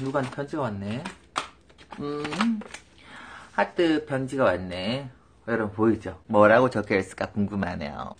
누구한테 편지가 왔네. 음, 하트 편지가 왔네. 여러분 보이죠? 뭐라고 적혀 있을까 궁금하네요.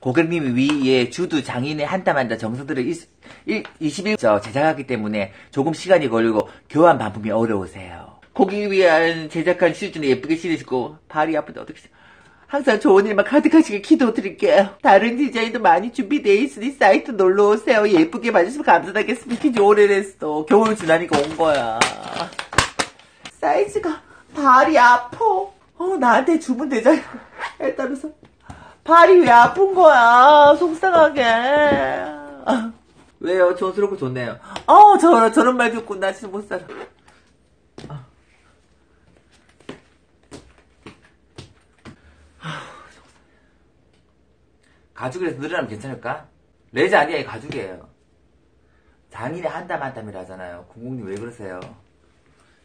고객님이 위에 주두 장인의 한땀 한땀 정성들을 20일 제작하기 때문에 조금 시간이 걸리고 교환 반품이 어려우세요. 고객 위한 제작한 슈즈는 예쁘게 실으시고 발이 아픈데 어떻게 항상 좋은 일만 가득하시게 기도드릴게요. 다른 디자인도 많이 준비되어 있으니 사이트 놀러오세요. 예쁘게 봐주시면 감사하겠습니다. 킨지 오래됐어. 겨울 지나니까 온 거야. 사이즈가 발이 아파. 어, 나한테 주문 되잖아. 따라서 발이 왜 아픈 거야? 속상하게. 왜요? 촌스럽고 좋네요. 어, 저런, 저런 말 듣고 나 진짜 못 살아. 가죽이라서 늘어나면 괜찮을까? 레즈 아니야, 가죽이에요. 장인의 한땀 한땀이라 하잖아요. 공공님 왜 그러세요?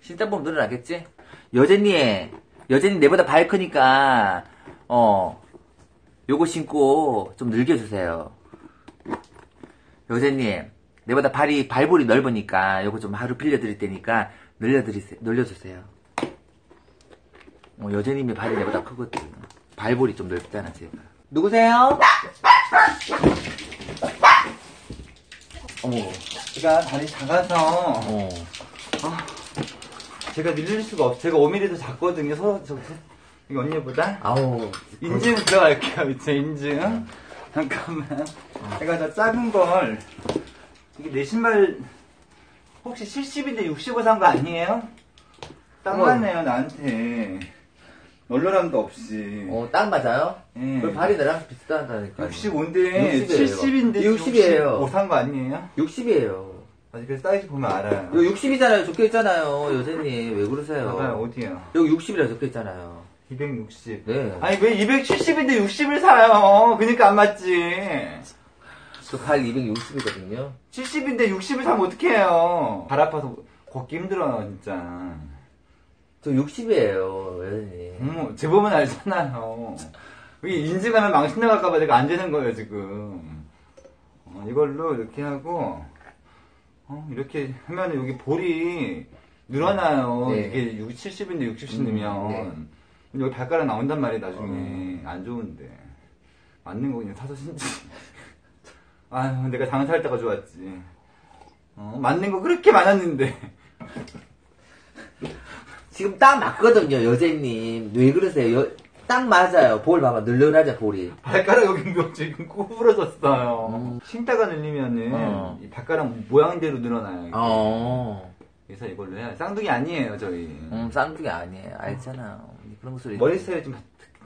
신다 보면 늘어나겠지? 여제님, 여제님 내보다 발 크니까, 어, 요거 신고 좀 늘겨주세요. 여제님, 내보다 발이, 발볼이 넓으니까 요거 좀 하루 빌려드릴 테니까 늘려드리세요, 늘려주세요. 어, 여제님이 발이 내보다 크거든. 발볼이 좀 넓잖아, 제가. 누구세요? 어머, 제가 발이 작아서 어. 제가 늘릴 수가 없어. 제가 5mm도 작거든요. 서, 저, 저, 이 언니보다. 아우. 인증 들어갈게요. 이제 인증. 잠깐만. 제가 저 작은 걸 이게 내 신발 혹시 70인데 65 산 거 아니에요? 딱. 맞네요 나한테. 널널함도 없이. 어, 딱 맞아요? 예. 그 발이 나랑 비슷하다니까. 65인데 60이에요. 70인데 60이에요. 65산 거 아니에요? 60이에요. 아직 그 사이즈 보면 알아요. 이거 60이잖아요. 적혀 있잖아요. 여전히. 왜 그러세요? 봐봐요 어디요? 여기 60이라 적혀 있잖아요. 260. 네. 아니 왜 270인데 60을 사요? 그니까 안 맞지. 그발 260이거든요. 70인데 60을 사면 어떡해요? 발 아파서 걷기 힘들어요 진짜. 저 60이에요. 여전히. 어머 제법은 알잖아요. 이게 인증하면 망신 나갈까봐 내가 안 되는 거예요 지금. 어, 이걸로 이렇게 하고 어, 이렇게 하면 여기 볼이 늘어나요. 네. 이게 60, 70인데 60 넣으면 네. 근데 여기 발가락 나온단 말이에요 나중에 안 좋은데 맞는 거 그냥 사서 신지. 아유 내가 장사할 때가 좋았지. 어, 맞는 거 그렇게 많았는데. 지금 딱 맞거든요. 여제님. 왜 그러세요? 여- 딱 맞아요. 볼 봐봐. 늘늘하죠, 볼이. 발가락 여기 몇 지금 구부러졌어요. 음. 신다가 늘리면은 어. 이 발가락 모양대로 늘어나요. 이게. 어. 그래서 이걸로 해야 쌍둥이 아니에요 저희. 음, 쌍둥이 아니에요. 알잖아요. 그런 소리. 머리 스타일이 좀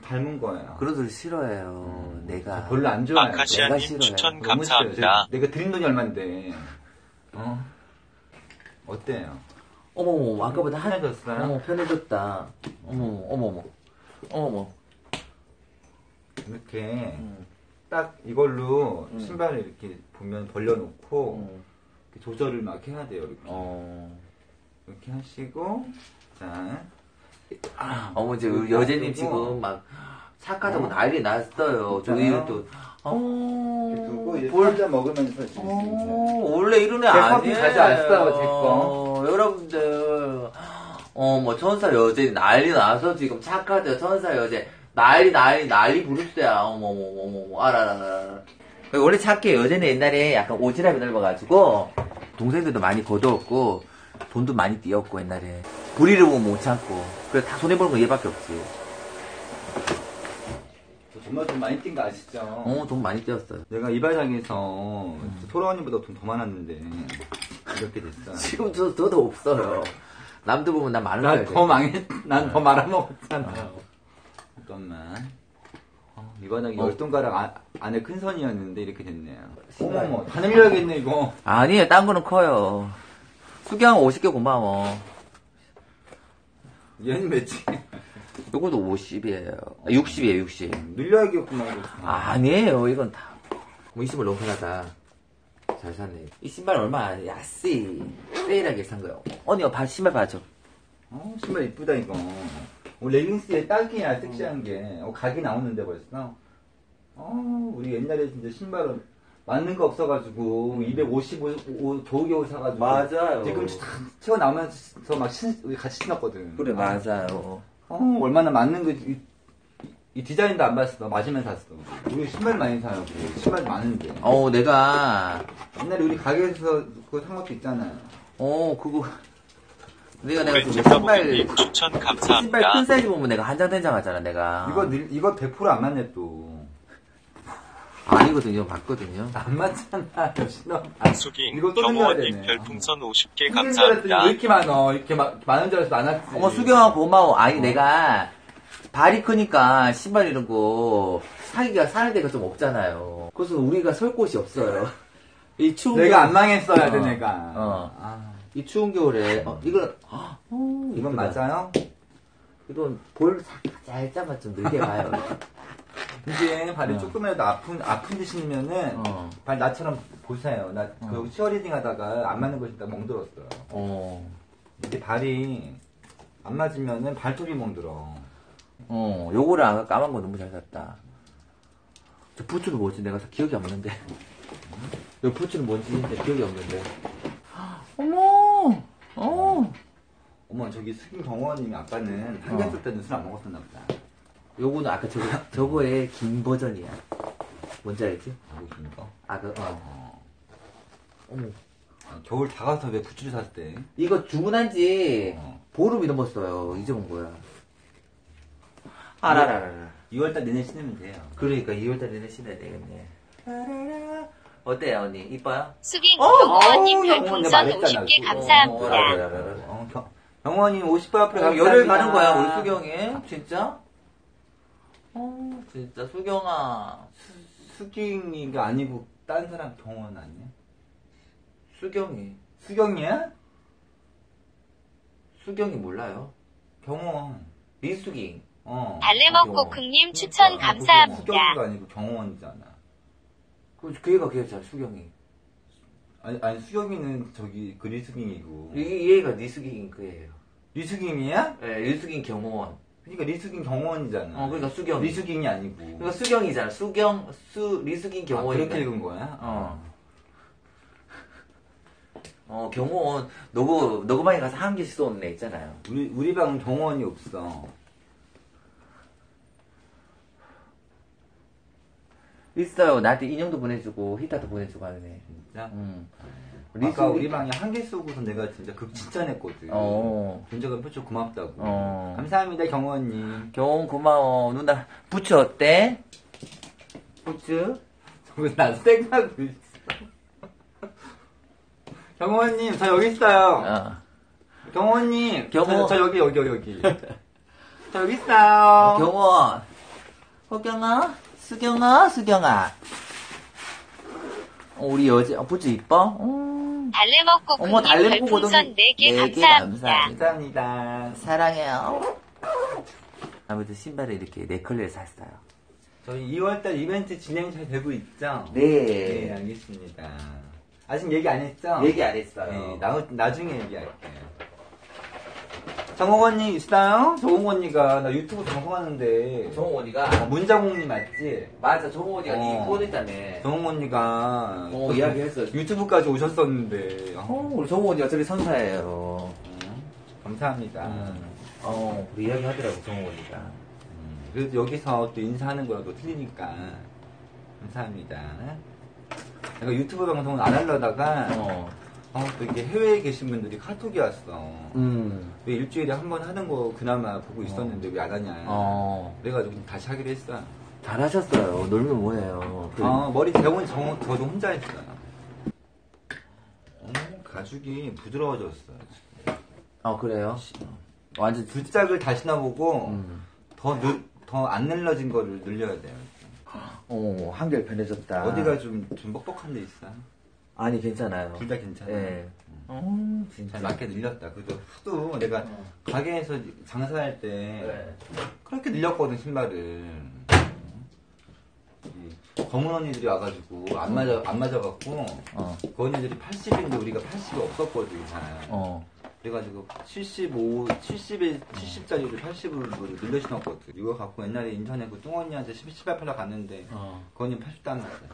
닮은 거예요. 그런 소리 싫어해요. 내가. 별로 안 좋아해요. 내가 싫어요. 추천 너무 싫어요. 감사합니다. 내가 드린 돈이 얼만데. 어? 어때요? 어머머, 아까보다 한, 편해졌어요? 어머, 편해졌다. 어머머, 어머머. 어머머. 이렇게 음, 딱 이걸로 음. 신발을 이렇게 보면 벌려놓고 음. 이렇게 조절을 막 해야 돼요. 이렇게. 어. 이렇게 하시고 자 아, 어머, 이제 우리 이렇게 여제님 지금 막 착하다고 어. 난리 났어요. 저 있잖아요. 이거 또, 어. 이렇게 두고 이제 볼, 한잔 먹으면서 지금 어, 원래 이런 애제 아니에요. 커피 가져왔어, 제 거. 여러분들, 어, 뭐, 천사 여제 난리 나서 지금 착하죠. 천사 여제. 난리, 난리, 난리 부릅시다. 어머, 어머, 어머, 어머, 알아, 알아, 알아. 원래 착해요. 여제는 옛날에 약간 오지랖이 넓어가지고, 동생들도 많이 거두었고, 돈도 많이 띄었고, 옛날에. 불의를 보면 못 참고. 그래, 다 손해보는 거 얘밖에 없지. 저 정말 돈 많이 뛴거 아시죠? 어, 돈 많이 띄었어요. 내가 이발장에서 소라 언니보다 돈 더 많았는데 이렇게 됐어. 지금 저, 저도 없어요. 남들 보면 나 많은 거야. 난더 망했, 난 더 말아먹었잖아. 잠깐만. 어, 이바닥이 어. 열동가락 안- 안에 큰 선이었는데 이렇게 됐네요. 어머머, 다 늘려야겠네 이거. 아니에요, 딴 거는 커요. 수경 50개 고마워. 얘는 몇지? 요것도 50이에요. 60이에요, 60. 늘려야겠구만. 이거. 아니에요, 이건 다. 뭐, 이 신발 너무 편하다. 잘 샀네. 이 신발 얼마 안 해? 야씨. 세일하게 산 거요. 언니, 봐, 신발 봐줘. 어, 신발 이쁘다 이거. 어, 레깅스에 딱이야 섹시한 게. 어, 각이 나오는데 벌써. 어, 우리 옛날에 진짜 신발은 맞는 거 없어가지고 255 겨우겨우 사가지고 맞아요. 지금 다 튀어나오면서 막 신, 우리 같이 신었거든. 그래 맞아요. 어, 얼마나 맞는 거, 이, 이 디자인도 안 봤어. 맞으면 샀어. 우리 신발 많이 사요. 신발 많은데. 어 내가 옛날에 우리 가게에서 그거 산 것도 있잖아요. 어 그거 내가 내가 그 신발 가보기님 추천 신발 감사합니다. 큰 사이즈 보면 내가 한 장 된장 하잖아 내가. 이거, 늘- 이거 100%안 맞네, 또. 아니거든요 봤거든요. 안 맞잖아. 신어. 수기 이거 또 생겨야 경호원님 되네. 별풍선 50개 왜 감사합니다. 이렇게 많어? 이렇게 마, 많은 줄 알았어. 많았지. 어머 수경아 고마워. 아니 어. 내가 발이 크니까 신발 이런 거 사기가 사는 데가 좀 없잖아요. 그래서 우리가 설 곳이 없어요. 이 추운 내가 안 겨울- 망했어야 돼, 어. 내가. 어. 아, 이 추운 겨울에 어, 이건 어, 이건 이쁘다. 맞아요? 이건 볼 살짝만 좀 늘게 봐요. 이게 발이 어. 조금이라도 아픈, 아픈 데 신으면은, 어. 발 나처럼 보세요. 나, 어. 그, 치어리딩 하다가 안 맞는 거 진짜 멍들었어요. 어. 이게 발이 안 맞으면은 발톱이 멍들어. 어, 요거를 아까 까만 거 너무 잘 샀다. 저 부츠는 뭐지? 내가 다 기억이 안 나는데. 요 부츠는 뭔지 진짜 기억이 없는데. 어머! 어! 어머, 저기 스킨 경호원님이 아빠는 한개 어. 쓸 때는 술 안 먹었었나 보다. 요거는 아까 저거, 저거의 긴 버전이야. 뭔지 알지? 하고 있으니까. 아, 그, 어. 어. 어머. 아, 겨울 다 가서 왜 부츠를 샀을 때? 이거 주문한 지 어. 보름이 넘었어요. 잊어본 거야. 아라라라. 2월달 내내 신으면 돼요. 그러니까 2월달 내내 신어야 되겠네. 아라라. 어때요, 언니? 이뻐요? 어, 경호원님 어, 별풍선 내가 말했잖아, 50개 그거. 감사합니다. 어. 어, 경, 경호원님 50발 앞으로 어, 열을 가는 거야, 우리 수경이. 진짜? 어, 진짜, 수경아. 수경이가 아니고 딴 사람 경호원 아니야? 수경이. 수경이야? 수경이 몰라요? 경호원. 미수ging. 어. 달래먹고크님 추천 아, 감사합니다. 수경이가 아니고 경호원이잖아. 그, 그 얘가 그 얘잖아, 수경이. 아니, 아니 수경이는 저기 그 리수경이고. 이, 이 얘가 리수깅 그 애예요. 리수경이야? 예, 리수깅 경호원. 그러니까 리수경 경호원이잖아. 어, 그러니까 수경. 리수경이 아니고. 그러니까 수경이잖아. 수경, 수, 리수깅 아, 경호원. 그렇게 읽은 거야? 어. 어, 경호원, 너고, 너고만이 가서 한 개씩 쏘는 애 있잖아요. 우리 우리 방은 경호원이 없어. 있어요. 나한테 인형도 보내주고, 히타도 보내주고 하는 애. 진짜? 음. 아까 우리 방에 한 개 쏘고서 내가 진짜 극 칭찬했거든. 어. 본적은 표초 고맙다고. 어. 감사합니다 경호원님. 경호원 고마워. 누나, 부츠 어때? 부츠? 나 생각하고 있어. 경호원님 저 여기 있어요. 어. 경호원님. 경호- 저, 저 여기 여기 여기. 저 여기 있어요. 경호원. 호경아? 수경아? 수경아. 어, 우리 여자, 어, 부츠 이뻐? 음. 어머, 달래 먹고크님 달래 먹고 별풍선 네 4개 개 감사합니다. 감사합니다. 감사합니다. 사랑해요. 아무튼 신발을 이렇게 네 컬러를 샀어요. 저희 2월달 이벤트 진행 잘 되고 있죠? 네. 네, 알겠습니다. 아직 얘기 안 했죠? 얘기 안 했어요. 네, 나, 나중에 얘기할게요. 정홍원님 있어요? 정홍원이가 나 유튜브 방송하는데 정원이가 어, 문자공님 맞지? 맞아 정원이가 어. 이 보냈다며. 정홍원이가 어, 이야기했어. 유튜브까지 오셨었는데 어, 어, 우리 정원이가 저기 선사예요. 음, 감사합니다. 어, 우리 이야기 하더라고 정원이가. 음, 그래도 여기서 또 인사하는 거라도 틀리니까 감사합니다. 내가 유튜브 방송을 안 하려다가 어. 어, 또 이게 해외에 계신 분들이 카톡이 왔어. 음. 왜 일주일에 한 번 하는 거 그나마 보고 있었는데 왜 안 하냐. 어. 그래가지고 다시 하기로 했어. 잘하셨어요. 놀면 뭐해요. 그- 어, 머리 대본 저, 저도 혼자 했어요. 어, 가죽이 부드러워졌어. 어, 그래요? 완전 두 짝을 다시 놔보고 음. 더더안 늘러진 거를 늘려야 돼요. 어, 한결 변해졌다. 어디가 좀, 좀 뻑뻑한 데 있어? 아니, 괜찮아요. 둘 다 괜찮아요. 예. 어, 진짜. 잘 맞게 늘렸다. 그래도 하도 내가 어. 가게에서 장사할 때 네. 그렇게 늘렸거든 신발을. 이 검은 언니들이 와가지고 안 맞아 안 맞아갖고 어, 그 언니들이 80인데 우리가 80이 없었거든 잘. 어. 그래가지고 75, 70에 70짜리를 80으로 늘려 신었거든. 이거 갖고 옛날에 인천에 그 뚱언니한테 18 팔러 갔는데 어. 그거는 80도 안 났어요.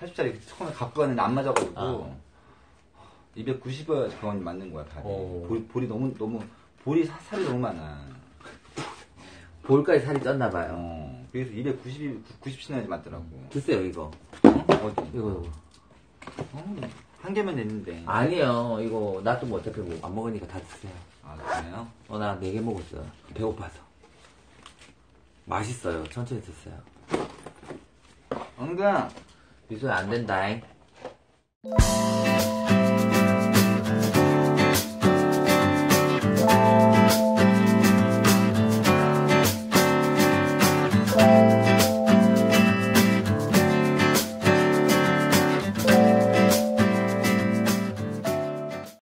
80짜리 처음에 갖고 갔는데 안 맞아가지고 어. 290을 그건 맞는 거야 발이. 오. 볼, 볼이 너무 너무 볼이 사- 살이 너무 많아. 볼까지 살이 쪘나 봐요. 어, 그래서 290이 90씩나 맞더라고. 드세요, 이거. 어디? 이거, 이거. 어, 한 개면 됐는데. 아니요, 이거 놔두면 어차피 뭐 안 먹으니까 다 드세요. 아 그래요? 어, 나 네 개 먹었어요. 배고파서. 맛있어요. 천천히 드세요. 응가 미소야 안 된다잉.